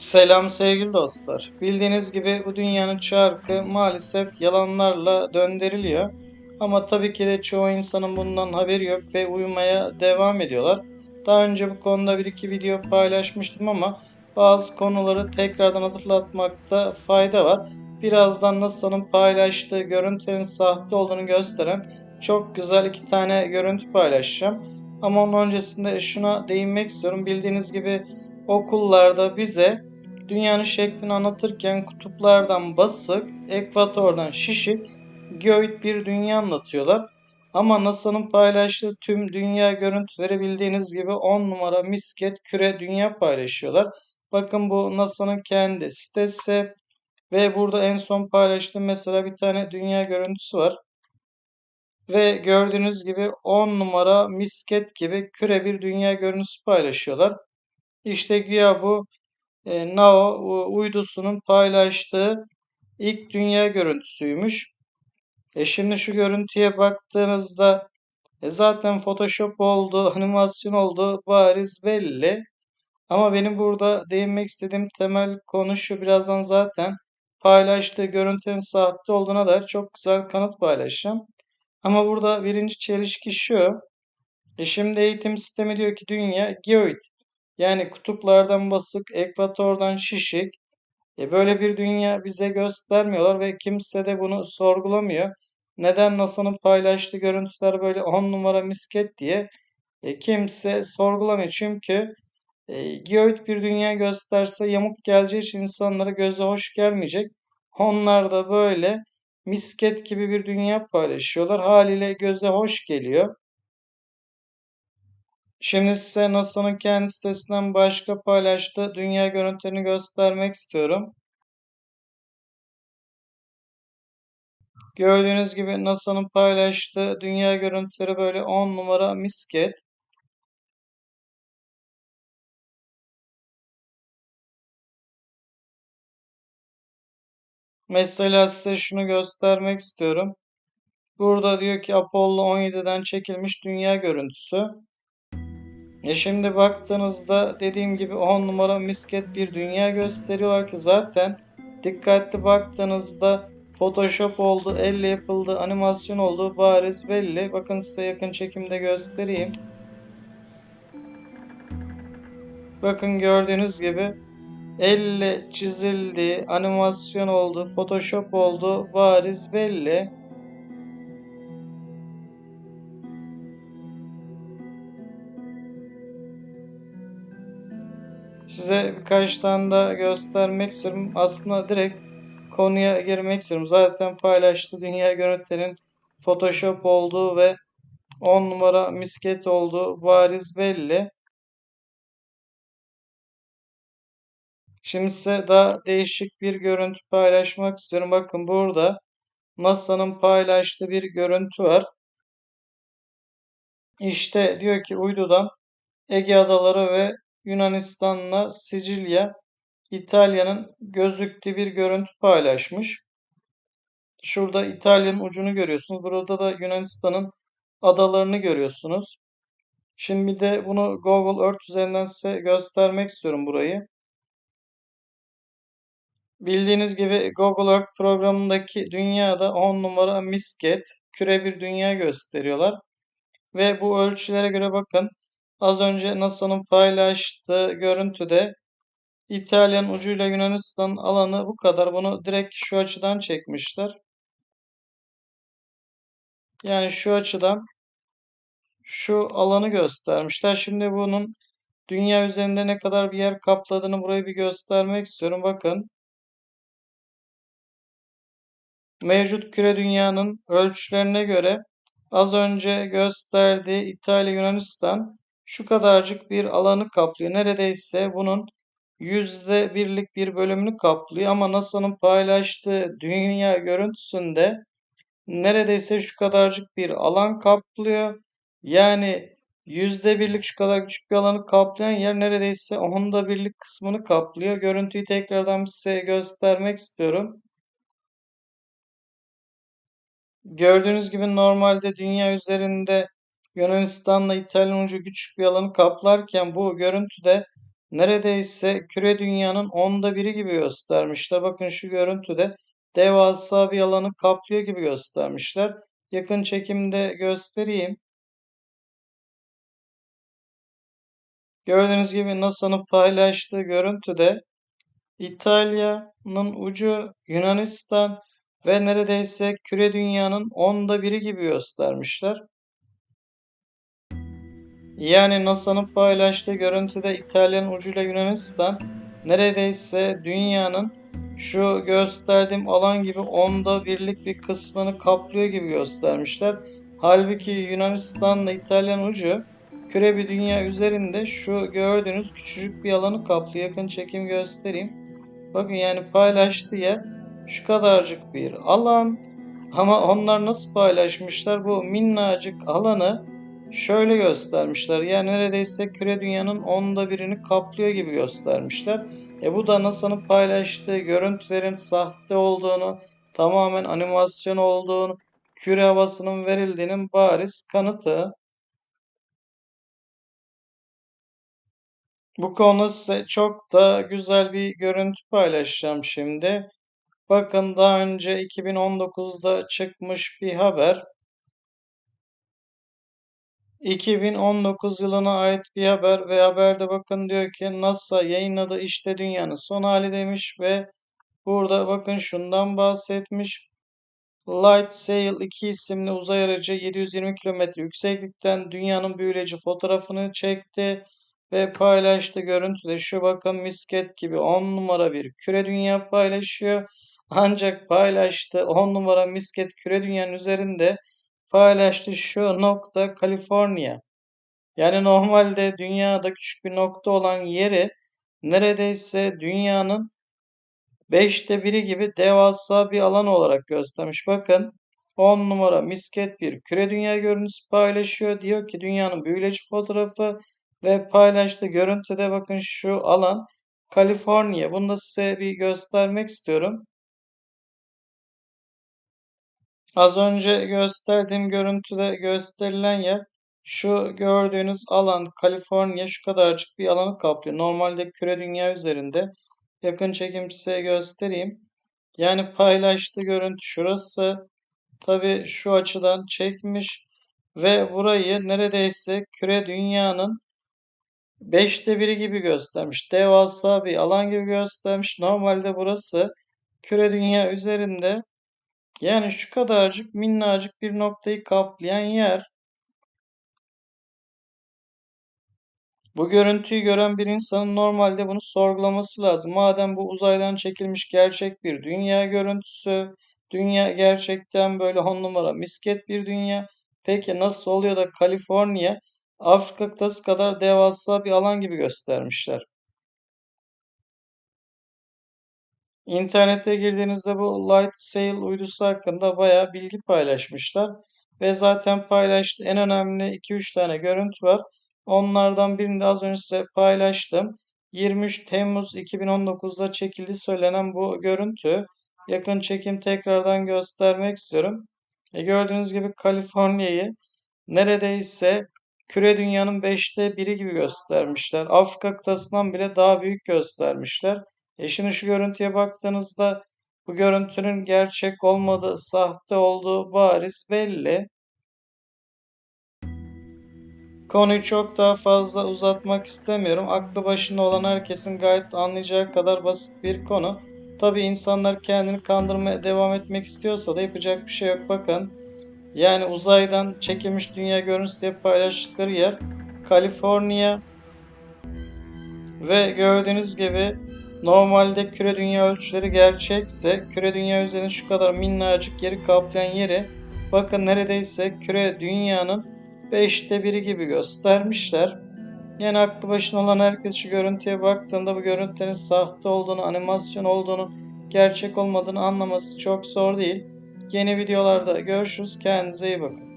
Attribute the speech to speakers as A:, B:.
A: Selam sevgili dostlar. Bildiğiniz gibi bu dünyanın çarkı maalesef yalanlarla döndürülüyor. Ama tabii ki de çoğu insanın bundan haberi yok ve uyumaya devam ediyorlar. Daha önce bu konuda bir iki video paylaşmıştım ama bazı konuları tekrardan hatırlatmakta fayda var. Birazdan NASA'nın paylaştığı görüntülerin sahte olduğunu gösteren çok güzel iki tane görüntü paylaşacağım. Ama onun öncesinde şuna değinmek istiyorum. Bildiğiniz gibi okullarda bize dünyanın şeklini anlatırken kutuplardan basık, ekvatordan şişik, göğüt bir dünya anlatıyorlar. Ama NASA'nın paylaştığı tüm dünya görüntüleri bildiğiniz gibi 10 numara misket küre dünya paylaşıyorlar. Bakın bu NASA'nın kendi sitesi ve burada en son paylaştığım mesela bir tane dünya görüntüsü var. Ve gördüğünüz gibi 10 numara misket gibi küre bir dünya görüntüsü paylaşıyorlar. İşte güya bu e, NAO uydusunun paylaştığı ilk dünya görüntüsüymüş. E şimdi şu görüntüye baktığınızda e zaten Photoshop olduğu, animasyon olduğu bariz belli. Ama benim burada değinmek istediğim temel konu şu birazdan zaten paylaştığı görüntünün sahte olduğuna dair çok güzel kanıt paylaşacağım. Ama burada birinci çelişki şu. E şimdi eğitim sistemi diyor ki dünya geoid. Yani kutuplardan basık, ekvatordan şişik. E böyle bir dünya bize göstermiyorlar ve kimse de bunu sorgulamıyor. Neden NASA'nın paylaştığı görüntüler böyle 10 numara misket diye e, kimse sorgulamıyor. Çünkü e, geoid bir dünya gösterse yamuk geleceği için insanlara göze hoş gelmeyecek. Onlar da böyle misket gibi bir dünya paylaşıyorlar. Haliyle göze hoş geliyor. Şimdi size NASA'nın kendi sitesinden başka paylaştığı dünya görüntülerini göstermek istiyorum. Gördüğünüz gibi NASA'nın paylaştığı dünya görüntüleri böyle 10 numara misket. Mesela size şunu göstermek istiyorum. Burada diyor ki Apollo 17'den çekilmiş dünya görüntüsü. E şimdi baktığınızda dediğim gibi 10 numara misket bir dünya gösteriyorlar ki zaten dikkatli baktığınızda Photoshop oldu, elle yapıldı, animasyon oldu bariz belli. Bakın size yakın çekimde göstereyim. Bakın gördüğünüz gibi elle çizildi, animasyon oldu, Photoshop oldu bariz belli. Size birkaç tane daha göstermek istiyorum. Aslında direkt konuya girmek istiyorum. Zaten paylaştı dünya görüntülerinin Photoshop olduğu ve 10 numara misket olduğu bariz belli. Şimdi size daha değişik bir görüntü paylaşmak istiyorum. Bakın burada NASA'nın paylaştığı bir görüntü var. İşte diyor ki uydudan Ege Adaları ve Yunanistan'la Sicilya, İtalya'nın gözüktüğü bir görüntü paylaşmış. Şurada İtalya'nın ucunu görüyorsunuz. Burada da Yunanistan'ın adalarını görüyorsunuz. Şimdi de bunu Google Earth üzerinden size göstermek istiyorum burayı. Bildiğiniz gibi Google Earth programındaki dünyada 10 numara misket, küre bir dünya gösteriyorlar. Ve bu ölçülere göre bakın Az önce NASA'nın paylaştığı görüntüde İtalyan ucuyla Yunanistan alanı bu kadar. Bunu direkt şu açıdan çekmişler. Yani şu açıdan şu alanı göstermişler. Şimdi bunun dünya üzerinde ne kadar bir yer kapladığını burayı bir göstermek istiyorum. Bakın. Mevcut küre dünyanın ölçülerine göre az önce gösterdiği İtalya Yunanistan şu kadarcık bir alanı kaplıyor. Neredeyse bunun yüzde birlik bir bölümünü kaplıyor ama NASA'nın paylaştığı dünya görüntüsünde neredeyse şu kadarcık bir alan kaplıyor. Yani yüzde birlik şu kadar küçük bir alanı kaplayan yer neredeyse onda birlik kısmını kaplıyor. Görüntüyü tekrardan size göstermek istiyorum. Gördüğünüz gibi normalde dünya üzerinde Yunanistan'la İtalyan ucu küçük bir alanı kaplarken bu görüntüde neredeyse küre dünyanın onda biri gibi göstermişler. Bakın şu görüntüde devasa bir alanı kaplıyor gibi göstermişler. Yakın çekimde göstereyim. Gördüğünüz gibi NASA'nın paylaştığı görüntüde İtalya'nın ucu Yunanistan ve neredeyse küre dünyanın onda biri gibi göstermişler. Yani NASA'nın paylaştığı görüntüde İtalya'nın ucuyla Yunanistan neredeyse dünyanın şu gösterdiğim alan gibi onda birlik bir kısmını kaplıyor gibi göstermişler. Halbuki Yunanistan'la İtalyan ucu küre bir dünya üzerinde şu gördüğünüz küçücük bir alanı kaplıyor. Yakın çekim göstereyim. Bakın yani paylaştığı yer şu kadarcık bir alan. Ama onlar nasıl paylaşmışlar? Bu minnacık alanı şöyle göstermişler. Yani neredeyse küre dünyanın onda birini kaplıyor gibi göstermişler. E bu da NASA'nın paylaştığı görüntülerin sahte olduğunu, tamamen animasyon olduğunu, küre havasının verildiğinin bariz kanıtı. Bu konu size çok da güzel bir görüntü paylaşacağım şimdi. Bakın daha önce 2019'da çıkmış bir haber. 2019 yılına ait bir haber ve haberde bakın diyor ki NASA yayınladı işte dünyanın son hali demiş ve burada bakın şundan bahsetmiş. Light Sail 2 isimli uzay aracı 720 km yükseklikten dünyanın büyüleyici fotoğrafını çekti ve paylaştı. Görüntüde şu bakın misket gibi 10 numara bir küre dünya paylaşıyor. Ancak paylaştı 10 numara misket küre dünyanın üzerinde paylaştı şu nokta Kaliforniya. Yani normalde dünyada küçük bir nokta olan yeri neredeyse dünyanın 5'te biri gibi devasa bir alan olarak göstermiş. Bakın 10 numara misket bir küre dünya görüntüsü paylaşıyor. Diyor ki dünyanın büyüleyici fotoğrafı ve paylaştığı görüntüde bakın şu alan Kaliforniya. Bunu da size bir göstermek istiyorum. Az önce gösterdiğim görüntüde gösterilen yer şu gördüğünüz alan Kaliforniya şu kadarcık bir alanı kaplıyor. Normalde küre dünya üzerinde yakın çekim size göstereyim. Yani paylaştığı görüntü şurası. Tabi şu açıdan çekmiş ve burayı neredeyse küre dünyanın beşte biri gibi göstermiş. Devasa bir alan gibi göstermiş. Normalde burası küre dünya üzerinde yani şu kadarcık minnacık bir noktayı kaplayan yer. Bu görüntüyü gören bir insanın normalde bunu sorgulaması lazım. Madem bu uzaydan çekilmiş gerçek bir dünya görüntüsü, dünya gerçekten böyle on numara misket bir dünya. Peki nasıl oluyor da Kaliforniya Afrika kıtası kadar devasa bir alan gibi göstermişler? İnternete girdiğinizde bu Light Sail uydusu hakkında bayağı bilgi paylaşmışlar. Ve zaten paylaştı en önemli 2-3 tane görüntü var. Onlardan birini de az önce size paylaştım. 23 Temmuz 2019'da çekildi söylenen bu görüntü. Yakın çekim tekrardan göstermek istiyorum. E gördüğünüz gibi Kaliforniya'yı neredeyse küre dünyanın 5'te biri gibi göstermişler. Afrika kıtasından bile daha büyük göstermişler. E şimdi şu görüntüye baktığınızda bu görüntünün gerçek olmadığı, sahte olduğu bariz belli. Konuyu çok daha fazla uzatmak istemiyorum. Aklı başında olan herkesin gayet anlayacağı kadar basit bir konu. Tabi insanlar kendini kandırmaya devam etmek istiyorsa da yapacak bir şey yok. Bakın yani uzaydan çekilmiş dünya görüntüsü diye paylaştıkları yer Kaliforniya ve gördüğünüz gibi Normalde küre dünya ölçüleri gerçekse küre dünya üzerinde şu kadar minnacık yeri kaplayan yeri bakın neredeyse küre dünyanın 5'te biri gibi göstermişler. Yani aklı başına olan herkes şu görüntüye baktığında bu görüntülerin sahte olduğunu, animasyon olduğunu, gerçek olmadığını anlaması çok zor değil. Yeni videolarda görüşürüz. Kendinize iyi bakın.